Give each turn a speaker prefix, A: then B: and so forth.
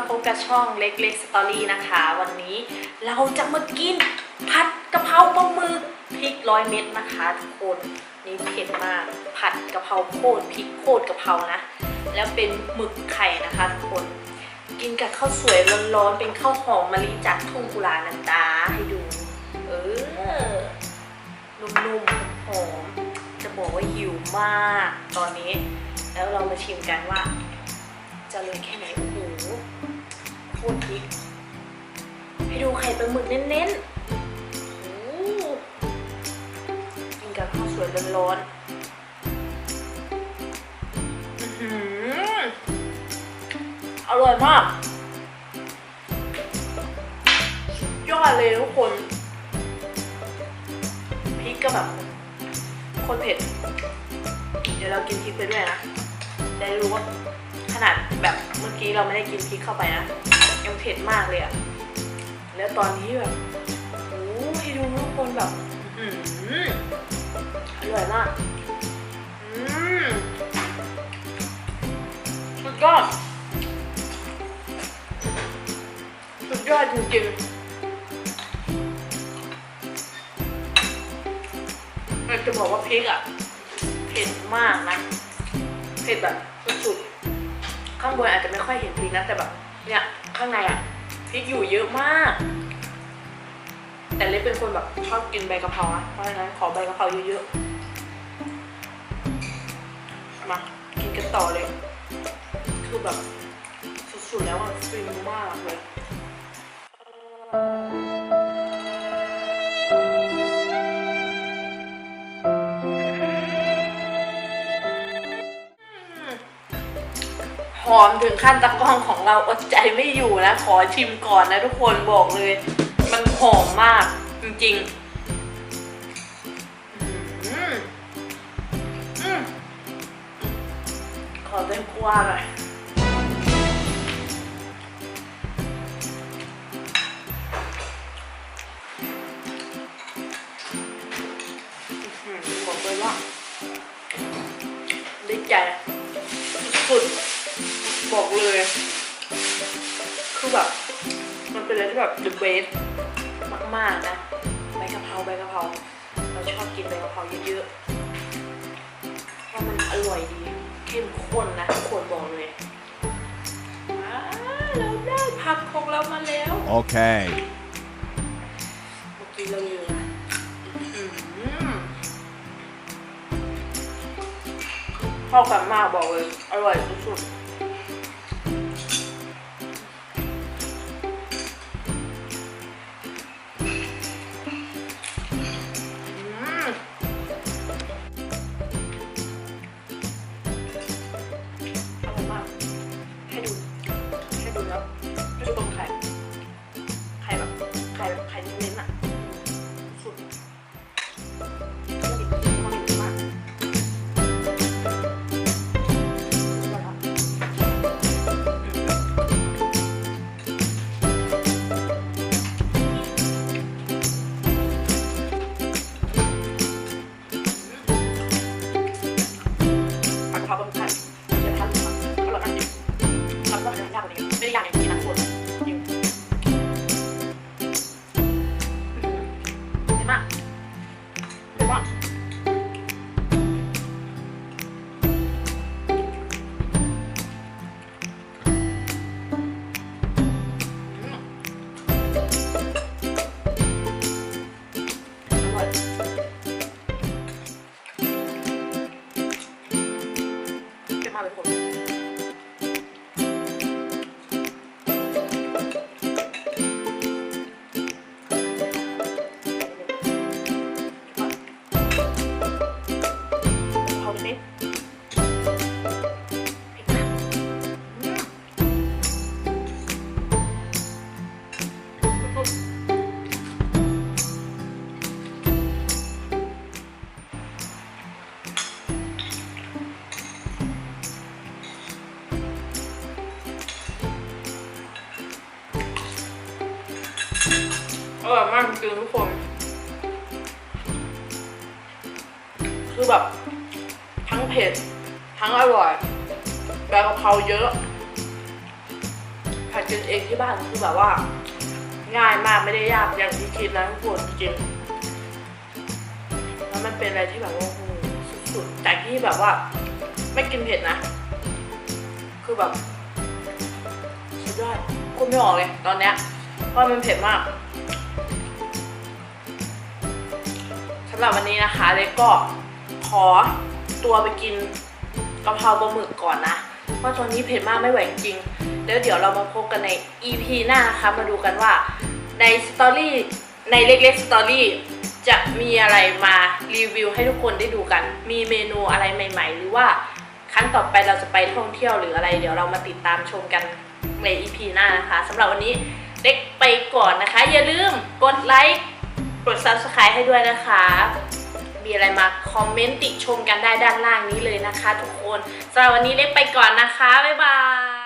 A: มาพบกับช่องเล็กๆสตอรี่นะคะ วันนี้เราจะมากินผัดกะเพราปลาหมึกพริกร้อยเม็ดนะคะทุกคนนี่เผ็ดมากผัดกะเพราโคตรพริกโคตรกะเพรานะ แล้วเป็นหมึกไข่นะคะทุกคน กินกับข้าวสวยร้อนๆเป็นข้าวหอมมะลิจากทุ่งกุลานันตาให้ดู เออนุ่มๆหอมจะบอกว่าหิวมากตอนนี้ แล้วเรามาชิมกันว่าจะเลยแค่ไหนโอ้โห โคตรพริกให้ดูไข่ปลาหมึกเน้นๆโอ้กินกับข้าวสวยร้อนๆอร่อยมาก ยอดเลยทุกคน พริกก็แบบคตรเผ็ด เดี๋ยวเรากินพริกไปด้วยนะได้รู้ว่าขนาดแบบเมื่อกี้เราไม่ได้กินพริกเข้าไปนะ ยังเผ็ดมากเลยอะแล้วตอนนี้แบบโอ้ให้ดูทุกคนแบบ อือหือร่อยมาก อืมสุดยอด สุดยอดจริงๆอยาจะบอกว่าพริกอะเผ็ดมากนะ เผ็ดแบบสุดๆ ข้างบนอาจจะไม่ค่อยเห็นพริกนะแต่แบบ เนี่ยข้างในอะพริกอยู่เยอะมาก แต่เล็กเป็นคนแบบชอบกินใบกะเพราอะเพราะฉะนั้นขอใบกะเพราเยอะๆมากินกันต่อเลย คือแบบสุดๆแล้วอะฟินมากเลย หอมถึงขั้นตะกล้องของเราอดใจไม่อยู่นะ ขอชิมก่อนนะทุกคนบอกเลย มันหอมมากจริงๆอืมอืมขอเต้นกว้าหน่อยบอกเลยว่าดีใจ บอกเลย คือแบบมันเป็นอะไรที่แบบ the best มากๆนะใบกะเพราใบกะเพราเราชอบกินใบกะเพราเยอะๆเพราะมันอร่อยดีเข้มข้นนะทุกคนบอกเลยอ่าเราได้ผักของเรามาแล้ว
B: Okay.
A: เมื่อกี้เราลืมนะอื้อหือเข้ากันมากบอกเลย อร่อยสุดๆ ร่อยมากจริงทุกคน คือแบบ ทั้งเผ็ด ทั้งอร่อยใบกะเพราเยอะผัดกินเองที่บ้านคือแบบว่า ง่ายมากไม่ได้ยากอย่างที่คิดนะทุกคนจริงแล้วมันเป็นอะไรที่แบบว่าโอ้โหสุดๆจากที่แบบว่า ไม่กินเผ็ดนะ คือแบบสุดยอดคุณไม่ออกเลยตอนเนี้ยเพราะมันเผ็ดมาก หรับวันนี้นะคะเล็กก็ขอตัวไปกินกะเพราปลาหมึกก่อนนะ เพราะตอนนี้เผ็ดมากไม่ไหวจริงแล้วเดี๋ยวเรามาพบกันใน EP หน้านะคะ มาดูกันว่าในสตอรี่ในเล็กๆสตอรี่จะมีอะไรมารีวิวให้ทุกคนได้ดูกัน มีเมนูอะไรใหม่ ๆ หรือว่าครั้งต่อไปเราจะไปท่องเที่ยวหรืออะไร เดี๋ยวเรามาติดตามชมกันใน EP หน้านะคะสำหรับวันนี้เล็กไปก่อนนะคะ อย่าลืมกดไลค์ กด subscribe ให้ด้วยนะคะ มีอะไรมาคอมเมนต์ติชมกันได้ด้านล่างนี้เลยนะคะ ทุกคนสำหรับวันนี้เล็กไปก่อนนะคะ บ๊ายบาย